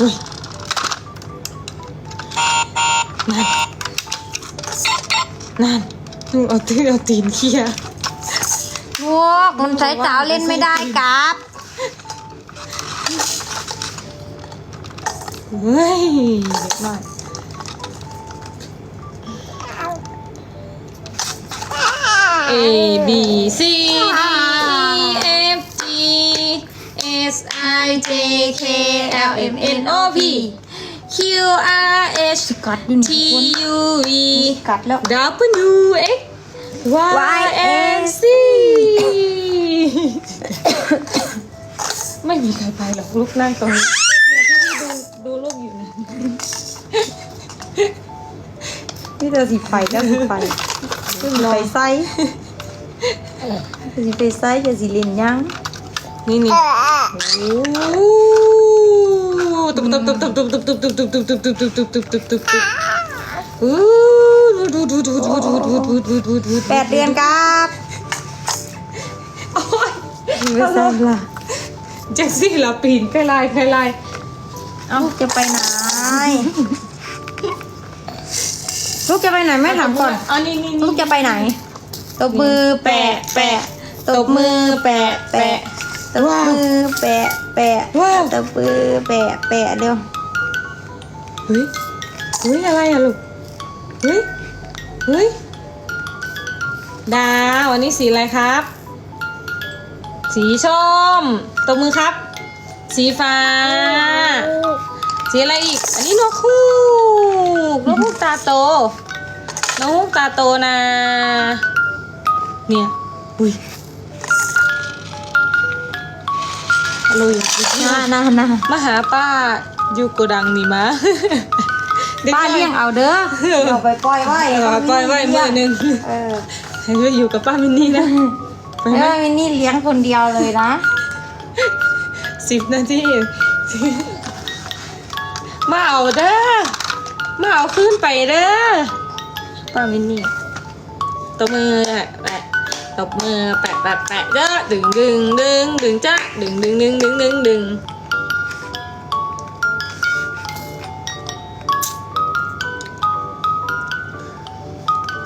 อุ้ยนั่น นั่นลุงเอาตื้อเอาตีนเคียพวกมันใช้สาวเล่นไม่ได้ครับเฮ้ยเด็กน้อย A B C D J K L M N O P Q R H กัดอยู่ T นี่ทุกคน U V กัดแล้ว W X Y and Z ไม่มีใครไปหรอกลูกนั่งตรงนี้เนี่ยพี่พี่ดูดูลูกอยู่นะนี่เธอสิไฟก็สิไฟไปไซสิไปไซจะสิเล่นยัง นี่นี่โอ้ตุ๊บตุ๊บตุ๊บตุ๊บตุ๊บตุ๊บตุ๊บตุ๊บตุ๊บตุ๊บตุ๊บตุ๊บตุ๊บตุ๊บตุ๊บตุ๊บตุ๊บอู้ดูดูดูดูดูดูดูดูดูดูแปดเดือนครับโอ้ยไม่ทราบล่ะแจ็คซี่เหราปีนใครลายใครลายเอาจะไปไหนลูกจะไปไหนแม่ถามก่อนเอานี่นี่ลูนี่กจะไปไหนตบมือแปะแปะตบมือแปะแปะ ตบมือแปะแปะว้าวตบมือแปะแปะเร็วเฮ้ยเฮ้ยอะไรอะลูกเฮ้ยเฮ้ยดาววันนี้สีอะไรครับ สีส้มตบมือครับ สีฟ้า สีอะไรอีก อันนี้นกฮูกนกฮูกตาโตนกฮูกตาโตนะ เนี่ย อุ้ย ลโหลอยากไปเที่ยวน่าน่าน่ามาหาป้าอยู่โกดังนี่มาด็กป้าน้อเลี้ยงเอาเด้อเดี๋ยวไปปล่อยไว้เอาไปปล่อยไว้มือหนึ่งเออให้ไปอยู่กับป้ามินนี่นะไปเอไหมอมินนี่เลี้ยงคนเดียวเลยนะสิบนาทีมาเอาเด้อมาเอาขึ้นไปเด้อป้ามินนี่ตบมือแปะ ตบมือแปะแปะแปะเด้อดึงดึงดึงดึงจ้าดึงดึงดึงดึงดึงดึง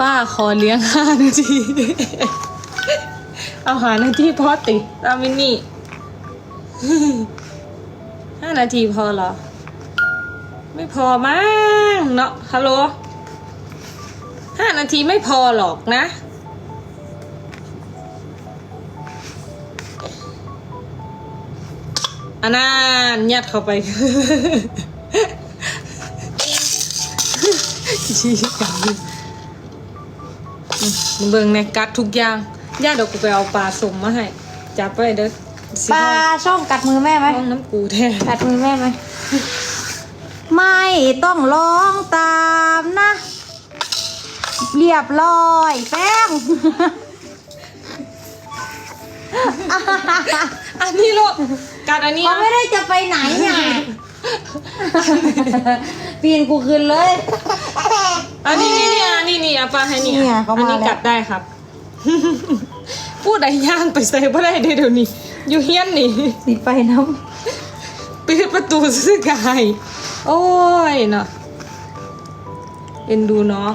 ป้าขอเลี้ยงห้านาที เอาหานาทีพอติตามินนี่ห้านาทีพอเหรอ ไม่พอมั้งเนาะฮัลโหลห้านาทีไม่พอหรอกนะ อันนั้นยัดเข้าไปชี้กันอืมเบิ่งในกัดทุกอย่างย่าเดี๋ยวกูไปเอาปลาสมมาให้จับไว้เด้อสิปลาช่องกัดมือแม่ไหมห้องน้ำกูแท้กัดมือแม่ไหมไม่ต้องร้องตามนะ เรียบร้อยแป้ง อันนี้ลูกกัดอันนี้เขานะไม่ได้จะไปไหนไงปีนกูคืนเลย อันนี้นี่นี่อันนี้นี่เอาปลาให้นี่เนี่ยเขาอันมานี้แล้ว กัดได้ครับ พูดได้ย่างไปใส่บ่ได้เด้อเดี๋ยวนี้ อยู่เฮียนนี่สิไปน้ปิดประตูซื้อกาย โอ้ยเนาะเอ็นดูน้อง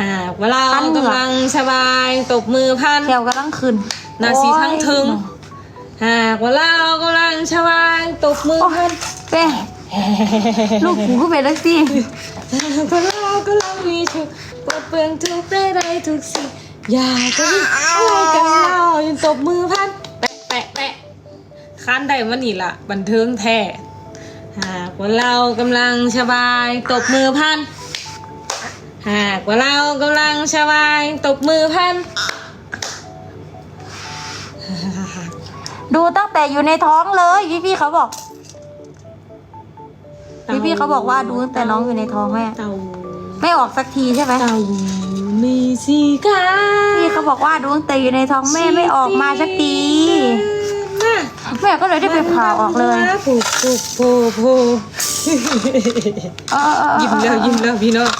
หากว่าเราพันเหรอกำลังสบายตบมือพันแถวกำลังขึ้นนาสีทั้งทึง หากว่าเรากำลังสบายตบมือโอ้พันแป้งลูกกูก็เป็นลักซี่หากว่าเรากำลังมีทุกข์ปวดเปลืองทุกข์ได้ใดทุกสิ่งอยากจะมีอะไรกันเล่าอยู่ตบมือพันแปะแปะแปะคันได้มันนี่ละบันเทิงแท้หากว่าเรากำลังสบายตบมือพัน หากว่าเรากำลังสบายตบมือพัน ดูตั้งแต่อยู่ในท้องเลยพี่พี่ๆเขาบอกพี่พี่ๆเขาบอกว่าดูตั้งแต่น้องอยู่ในท้องแม่เต่าไม่ออกสักทีใช่ไหมเต่ามีสีขาพี่เขาบอกว่าดูตั้งแต่อยู่ในท้องแม่ไม่ออกมาสักทีน่ะแม่ก็เลยได้ไปผ่าออกเลยผูกผูกโผโผเออเออเออ ยิ้มแล้วยิ้มแล้วพี่น้อง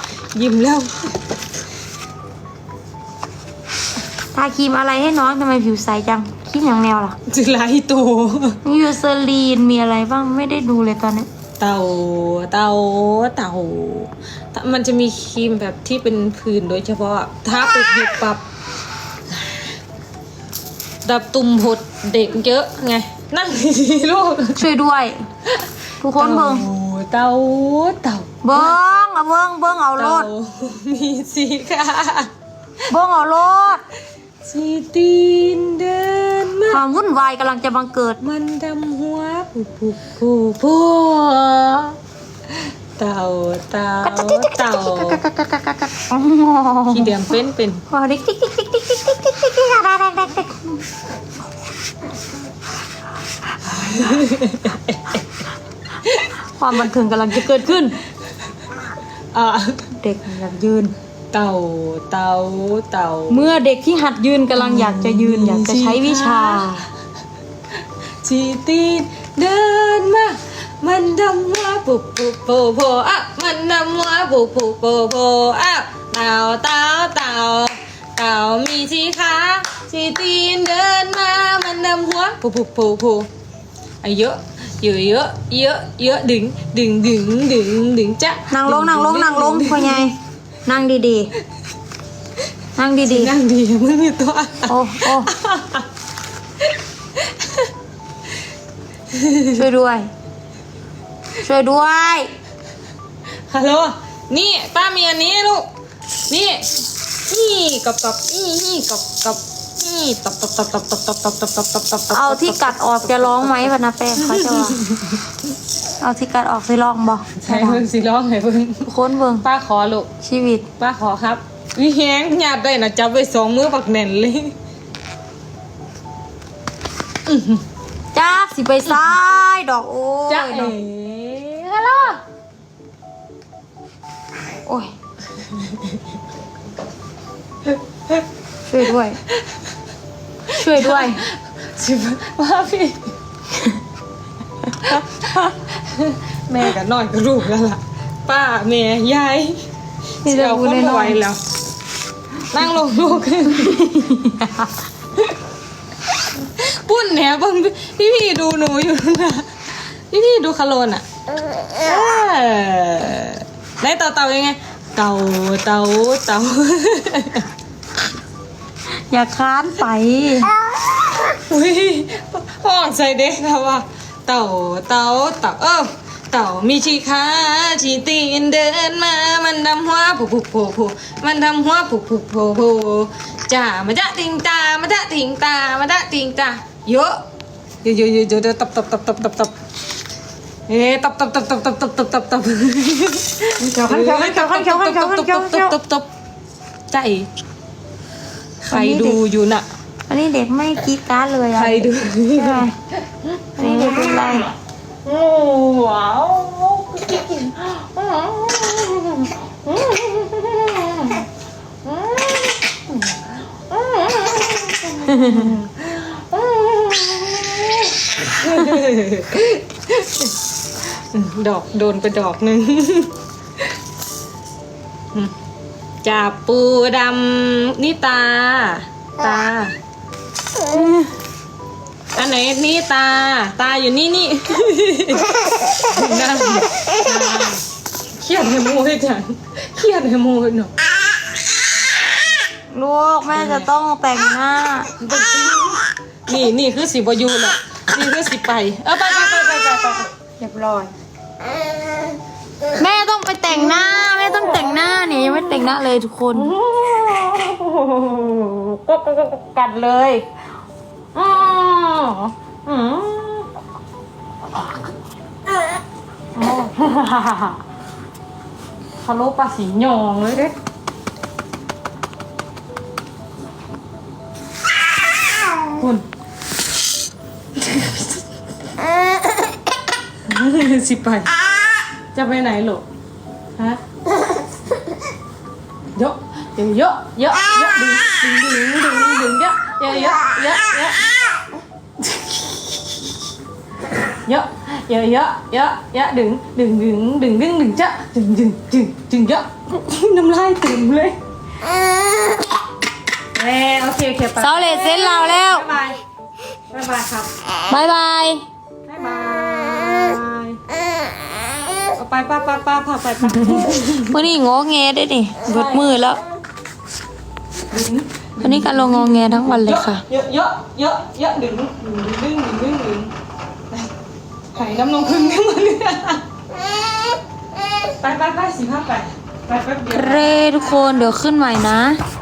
ยิ้มแล้วทาครีมอะไรให้น้องทำไมผิวใสจังครีมอย่างแนวล่ะจะไล่โตมียูเซรีนมีอะไรบ้างไม่ได้ดูเลยตอนนี้ เต่าเต่าเต่ามันจะมีครีมแบบที่เป็นผื่นโดยเฉพาะถ้าปดหยุดปรับดับตุ่มหดเด็กเยอะไง นั่งดีๆลูกช่วยด้วย ทุกคนเบิ่งเต่าเต่าเบิ่ง เอาเบิ่งเบิ่งเอาโลเต่าดมีสีขาเบิ่งเอาโลดสีตีนเดินมาความวุ่นวายกำลังจะบังเกิด มันดำหัวผูผูผูผูเต่าเต่าเต่าขี้เดียมเป็นเป็นพอดิ๊กดิ๊กดิ๊กดิ๊กดิ๊กดิ๊กดิ๊กดิ๊กดิ๊กดิ๊กดิ๊กดิ๊กความบันเทิงกำลังจะเกิดขึ้น อะเด็กอยากยืน เต่าเต่าเต่าเมื่อเด็กที่หัดยืนกำลังอยากจะยืนอยากจะใช้วิชา ชีตีนเดินมา มันดำหัวผูผูโผโผอะมันดำหัวผูผูโผโผอะเต่าเต่าเต่าเต่ามีสีขาชีตีนเดินมา มันดำหัวผูผูโผโผอะเยอะ เยอะเยอะเยอะเยอะดึงดึงดึงดึงดึงจ้ะนั่งลงนั่งลงนั่งลงพ่อใหญ่นั่งดีๆ นั่งดีนั่งดีมึงมีตัวๆโอ้โอ้ช่วยด้วย ช่วยด้วยฮัลโหลนี่ป้ามีอันนี้ลูกนี่นี่กับกับนี่นี่กับกับนี่ ตบตบตบตบตบตบตบตบตบตบตบตบเอาที่กัดออกจะร้องไหมพะนะแป้งเขาจะว่าเอาที่กัดออกสิร้องบอกใช่เพิ่งสิร้องให้เพิ่งค้นเบิ่งป้าขอลูกชีวิตป้าขอครับวิแฮงหยาดได้นะจับไว้สองมือปักแน่นเลยจ้าสิไปซ้ายดอกโอ้ยจ้าดเอ๋อกฮัลโหลโอ้ยช่วยด้วย ช่วยด้วย สิบว่าพี่ แม่กับน้อยกับลูกแล้วล่ะ ป้าแม่ยายที่สิจะเอาพูคดนน้ไหวอย แล้ว นั่งลงลูกปุ้นแหนเบังพี่พี่ดูหนูอยู่นะพี่พี่ดูคาโลนอะเออได้เต่าเต่ายังไง เต่าเต่าเต่าๆ อย่าค้านไปอุ้ยห้องใส่เด็กนะว่า เต่าเต่าเต่าเออเต่ามีชีขาชีตีนเดินมา มันดำหัวผูผูผูผูมันดำหัวผูผูผูผูจ่ามาจะติงตามาจะติงตามาจะติงตาเยอะเยอะเยอะเยอะเยอะตบตบตบตบตบตบเอ๊ะตบตบตบตบตบตบตบตบตบเขียวขันเขียวขันเขียวขันเขียวขันเขียวขันเขียวขันเขียวตบตบใจ ใครดูอยู่น่ะอันนี้เด็กไม่กรีดกราร์ดเลยอะใครดูใช่ไหมอันนี้ไม่เป็นไรโอ้ว้าวดอกโดนไปดอกหนึ่ง จับปูดำนี่ตา ตา อันไหนนี่ตา ตาอยู่นี่นี่นั่นเครียดให้โมให้จังเครียดให้โมให้หน่อยลูกแม่จะต้องแต่งหน้า นี่นี่คือสิบอยูแหละนี่คือสิไป เออไปไปไปไปไปไปเรียบร้อย แม่ แต่งหน้าเลยทุกคน ก็กัดเลยอ๋ออืมคาโลปลาสีหยองเลยเด้คุณสิไป จะไปไหนลูกฮะ ยอะเยอะเยอะเยอะดึงดึงดึงดึงดึงเยอะเยอะเยอะเยอะเยอะเยอะเยอะเยอะเยอะเยอะดึงดึงดึงดึงดึงดึงเจ้าดึงดึงดึงดึงเยอะน้ำลายเต็มเลยเออโอเคโอเคไปเสาเลดเซ็นเราแล้วบ๊ายบายบ๊ายบายครับบายบายบ๊ายบายเอาไปป้าป้าป้าพาไปไปวันนี้งอแงได้ดิเบิดมือแล้วดึง วันนี้การลงงอแงทั้งวันเลยค่ะ เยอะเยอะเยอะเยอะดึงดึงดึงดึงดึงดึงหายน้ำนมพึ่งขึ้นมาเลยไปไปไปสิพาไปไปแป๊บเดียวเร่ทุกคนเดี๋ยวขึ้นใหม่นะไ